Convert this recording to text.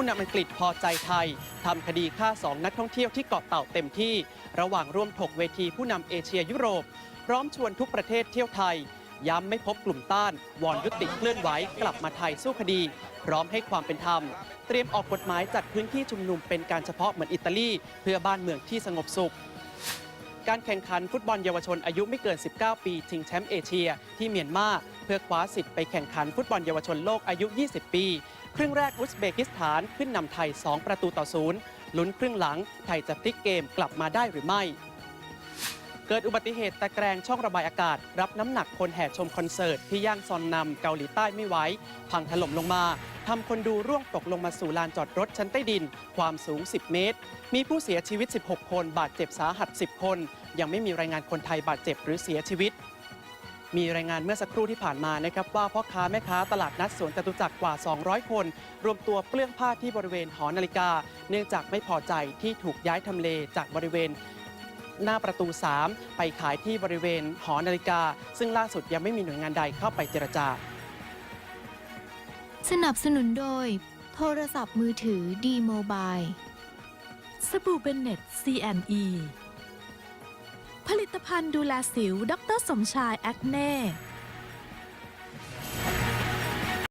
ผู้นำอังกฤษพอใจไทยทำคดีฆ่าสองนักท่องเที่ยวที่เกาะเต่าเต็มที่ ระหว่างร่วมถกเวทีผู้นำเอเชียยุโรป พร้อมชวนทุกประเทศเที่ยวไทย ย้ำไม่พบกลุ่มต้าน วอนยุติเคลื่อนไหวกลับมาไทยสู้คดี พร้อมให้ความเป็นธรรม เตรียมออกกฎหมายจัดพื้นที่ชุมนุมเป็นการเฉพาะเหมือนอิตาลี เพื่อบ้านเมืองที่สงบสุข การแข่งขันฟุตบอลเยาวชนอายุไม่เกิน 19 ปีชิงแชมป์เอเชีย ที่เมียนมาเพื่อคว้าสิทธิ์ไปแข่งขันฟุตบอลเยาวชนโลกอายุ 20 ปี ครึ่งแรกอุซเบกิสถานขึ้นนำไทย 2 ประตูต่อศูนย์ลุ้นครึ่งหลังไทยจะพลิกเกมกลับมาได้หรือไม่ เกิดอุบัติเหตุตะแกรงช่องระบายอากาศ รับน้ำหนักคนแห่ชมคอนเสิร์ต ที่ย่านซอนนำเกาหลีใต้ไม่ไหวพังถล่มลงมาทำคนดูร่วงตกลงมาสู่ลานจอดรถชั้นใต้ดิน ความสูง 10 เมตร มีผู้เสียชีวิต 16 คน บาดเจ็บสาหัส 10 คน ยังไม่มีรายงานคนไทยบาดเจ็บหรือเสียชีวิตมีรายงานเมื่อสักครู่ที่ผ่านมานะครับว่าพ่อค้าแม่ค้าตลาดนัดสวนจตุจักรกว่า 200 คน รวมตัวเปลื้องผ้าที่บริเวณหอนาฬิกา เนื่องจากไม่พอใจที่ถูกย้ายทำเลจากบริเวณ หน้าประตู 3 ไปขายที่บริเวณหอนาฬิกา ซึ่งล่าสุดยังไม่มีหน่วยงานใดเข้าไปเจรจา สนับสนุนโดย โทรศัพท์มือถือดีโมบายสบู่เบนเน็ต C&E ผลิตภัณฑ์ดูแลสิว ดรสมชายแอคเน่